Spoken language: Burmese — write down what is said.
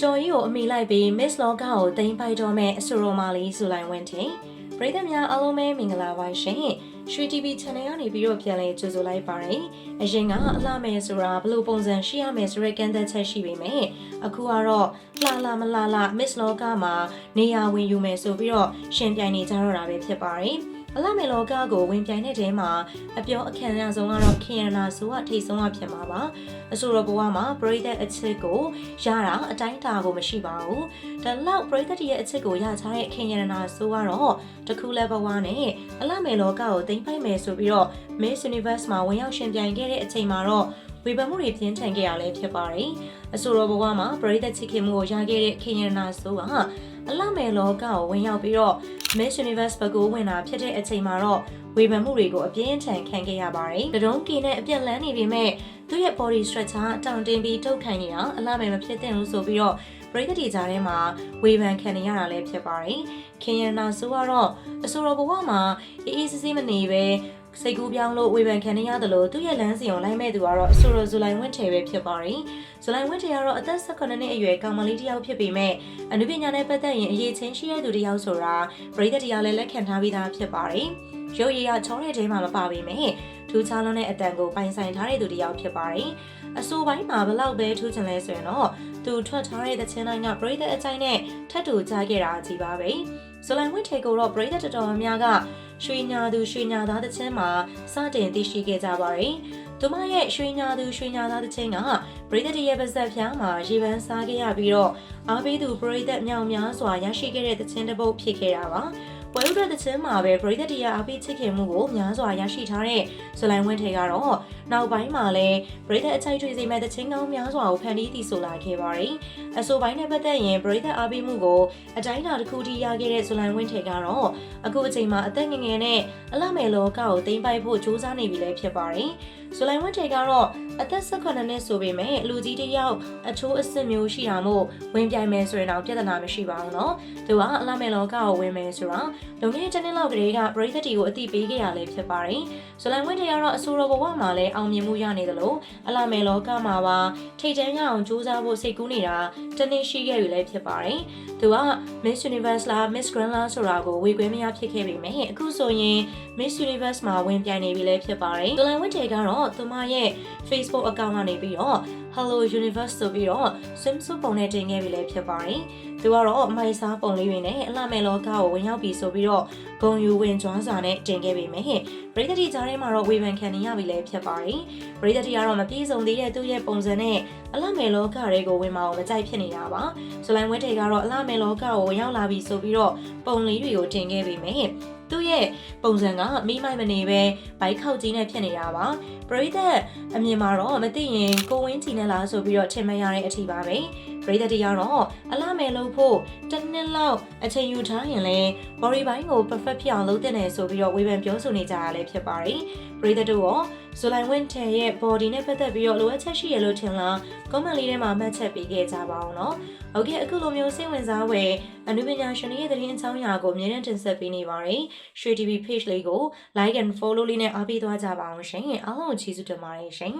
ကျော်ကြီးကိုအမိလိုက်ပြီး Miss Loga ကိုတင်ပိုက်တော့မဲ့အဆိုရိုမာလီဆိုလိုက်ဝင်းတင်ပရိသတ်များအားလုံးပဲမင်္ဂလာပါရှင်ရွှေ TV Channel ကနေပြီးတော့ပြန်လည်ကြိုဆိုလိုက်ပါတယ်အရင်ကအလှမယ်ဆိုတာဘယ်လိုပုံစံရှိရမယ်ဆိုတဲ့ကန့်သက်ချက်ရှိပေမဲ့အခုကတော့လှလှမလှလှ Miss Loga မှာနေရာဝင်ယူမယ်ဆိုပြီးတော့ရှင်ပြိုင်နေကြတော့တာပဲဖြစ်ပါတယ် အလှမယ်လောကကိုဝင်ပြိုင်တဲ့တဲမှာအပြောအခံရဆုံးကတော့ခင်ရနာဆိုကထိတ်ဆုံးကဖြစ်မှာပါအဆိုတော်ဘဝမှာပရိသတ်အချစ်ကိုရတာအတိုင်းအတာကိုမရှိပါဘူးဒါလောက်ပရိသတ်ရဲ့အချစ်ကိုရချတဲ့ခင်ရနာဆိုကတော့တခုလဲဘဝနဲ့အလှမယ်လောကကိုတင်ပိုက်မယ်ဆိုပြီးတော့ Miss Universe မှာဝင်ရောက်ရှင်ပြိုင်ခဲ့တဲ့အချိန်မှာတော့ဝေဖန်မှုတွေပြင်းထန်ခဲ့ရလဲဖြစ်ပါတယ်အဆိုတော်ဘဝမှာပရိသတ်ချစ်ခင်မှုကိုရခဲ့တဲ့ခင်ရနာဆိုကအလှမယ်လောကကိုဝင်ရောက်ပြီးတော့ Miss Universe ဘက်ကိုဝင်တာဖြစ်တဲ့အချိန်မှာတော့ဝေဖန်မှုတွေကိုအပြင်းထန်ခံခဲ့ရပါတယ်။တတုံးကီနဲ့အပြက်လန်းနေပေမဲ့သူ့ရဲ့ body structure အတောင်တင်းပြီးထုတ်ခံနေတာအလားမယ်မဖြစ်သင့်လို့ဆိုပြီးတော့ပရိသတ်တီကြားထဲမှာဝေဖန်ခံနေရတာလည်းဖြစ်ပါတယ်။ခင်ရနာဆိုကတော့အဆိုတော်ဘဝမှာအေးအေးဆေးဆေးမနေပဲ စိတ်ကူးပြောင်းလို့ဝေဖန်ခံနေရတယ်လို့သူ့ရဲ့လမ်းစဉ်ကိုလိုက်မဲ့သူကတော့အဆိုတော်ဇူလိုင်ဝင့်ထေပဲဖြစ်ပါတယ်။ဇူလိုင်ဝင့်ထေကတော့အသက်18နှစ်အရွယ်ကောင်မလေးတစ်ယောက်ဖြစ်ပေမဲ့အနုပညာနဲ့ပတ်သက်ရင်အရေးချင်းရှိတဲ့သူတစ်ယောက်ဆိုတာပရိသတ်တရားလည်းလက်ခံထားပြီးသားဖြစ်ပါတယ်။ ရုပ်ရည်ရချောတဲ့တဲမှာမပါပေမဲ့ထူးခြားလွန်းတဲ့အတန်ကိုပိုင်ဆိုင်ထားတဲ့သူတစ်ယောက်ဖြစ်ပါတယ်။အဆိုပိုင်းမှာဘလောက်ပဲထူးချင်လဲဆိုရင်တော့သူထွက်ထားတဲ့သချင်းတိုင်းကပရိသတ်အကြိုက်နဲ့ထပ်တူကြားခဲ့တာကြီးပါပဲ။ဇူလိုင်ဝင့်ထေကိုတော့ပရိသတ်တော်တော်များများကရွှေညာသူရွှေညာသားသချင်းမှာစတင်သိရှိခဲ့ကြပါတယ်။သူမရဲ့ရွှေညာသူရွှေညာသားသချင်းကပရိသတ်ရဲ့ပါဇက်ဖြားမှာရေပန်းစားခဲ့ရပြီးတော့အားပေးသူပရိသတ်မြောင်များစွာရရှိခဲ့တဲ့သချင်းတစ်ပုဒ်ဖြစ်ခဲ့တာပါ။ ပွဲဥဒသချင်းမှာပဲပရိသတ်တရားအပိချစ်ခင်မှုကိုများစွာရရှိထားတဲ့ဇလိုင်ဝင်းထေကတော့နောက်ပိုင်းမှာလည်းပရိသတ်အချိုက်ထွေစေမဲ့သချင်းကောင်းများစွာကိုဖန်တီးတည်ဆိုလာခဲ့ပါတယ်။အဆိုပိုင်းနဲ့ပတ်သက်ရင်ပရိသတ်အားပေးမှုကိုအတိုင်းအတာတစ်ခုထိရခဲ့တဲ့ဇလိုင်ဝင်းထေကတော့အခုအချိန်မှာအသက်ငယ်ငယ်နဲ့အလမယ်လောကကိုသိမ်းပိုက်ဖို့ကြိုးစားနေပြီလည်းဖြစ်ပါတယ်။ဇလိုင်ဝင်းထေကတော့အသက်18နှစ်ဆိုပေမဲ့လူကြီးတစ်ယောက်အချိုးအစ်စ်မျိုးရှိတာမို့ဝင်ပြိုင်မယ်ဆိုရင်တော့ပြဿနာမရှိပါဘူးနော်။သူကအလမယ်လောကကိုဝင်မယ်ဆိုတော့လုံခဲ့တဲ့နှစ်လောက်ကလေးကပရိသတ်တီကိုအတိပေးခဲ့ရလည်းဖြစ်ပါတယ်။ဇလိုင်ဝင်းထေကတော့အဆိုတော်ဘဝမှာလည်းအောင်မြင်မှုရနေသလိုအလမယ်လောကမှာပါထိတ်တန်းရအောင်ကြိုးစားဖို့စိတ်ကူးနေတာတနေ့ရှိခဲ့ပြီလည်းဖြစ်ပါတယ်။သူက Miss Universe လား Miss Grand လားဆိုတာကိုဝေခွဲမရဖြစ်ခဲ့ပေမဲ့အခုဆိုရင် Miss Universe မှာဝင်ပြိုင်နေပြီလည်းဖြစ်ပါတယ်။ဇလိုင်ဝင်းထေကတော့သူမရဲ့ Facebook account ကနေပြီးတော့ Hello Universe ဆိုပြီးတော့ swimsuit ပုံနဲ့တင်ခဲ့ပြီလည်းဖြစ်ပါတယ်။သူကတော့အမိုက်စားပုံလေးတွေနဲ့အလှမဲ့လောကကိုဝင်ရောက်ပြီဆိုပြီးတော့ဂုံယူဝင်ကြွားစာနဲ့တင်ခဲ့ပေမဲ့ပရိသတ်တီကြားထဲမှာတော့ဝေဖန်ခံနေရပြီလည်းဖြစ်ပါတယ်။ပရိသတ်တီကတော့မပြေဆုံးသေးတဲ့သူ့ရဲ့ပုံစံနဲ့အလှမဲ့လောကတွေကိုဝင်မအောင်မကြိုက်ဖြစ်နေတာပါ။ဇလိုင်ဝင်းထေကတော့အလှမဲ့လောကကိုဝင်ရောက်လာပြီဆိုပြီးတော့ပုံလေးတွေကိုတင်ခဲ့ပေမဲ့သူ့ရဲ့ပုံစံကမိမိုက်မနေပဲဘိုက်ခောက်ကြီးနဲ့ဖြစ်နေတာပါပရိသတ်အမြင်မှာတော့မသိရင်ကိုဝင်းချီနဲ့လားဆိုပြီးတော့ထင်မှတ်ရတဲ့အထီပါပဲပရိသတ်တရားတော့အလားမယ်လို့ဖို့တစ်နှစ်လောက်အချိန်ယူထားရင်လဲ body ဘိုင်းကို perfect ဖြစ်အောင်လုပ်တဲ့နယ်ဆိုပြီးတော့ဝေဖန်ပြောဆိုနေကြရလဲဖြစ်ပါတယ်ပရိသတ်တို့ရောဇူလိုင်ဝင်းထန်ရဲ့ body နဲ့ပတ်သက်ပြီးတော့လိုအပ်ချက်ရှိရလို့ထင်လား comment လေးထဲမှာမှတ်ချက်ပေးခဲ့ကြပါအောင်နော်ဟုတ်ကဲ့အခုလိုမျိုးစိတ်ဝင်စားဖွယ်အနုပညာရှင်တွေရဲ့သတင်းအကြောင်းအရာကိုအမြဲတမ်းတင်ဆက်ပေးနေပါတယ်ရွှေ TV page လေးကို like and follow လေးနဲ့အားပေးသွားကြပါအောင်ရှင်အားလုံးကိုကျေးဇူးတင်ပါတယ်ရှင်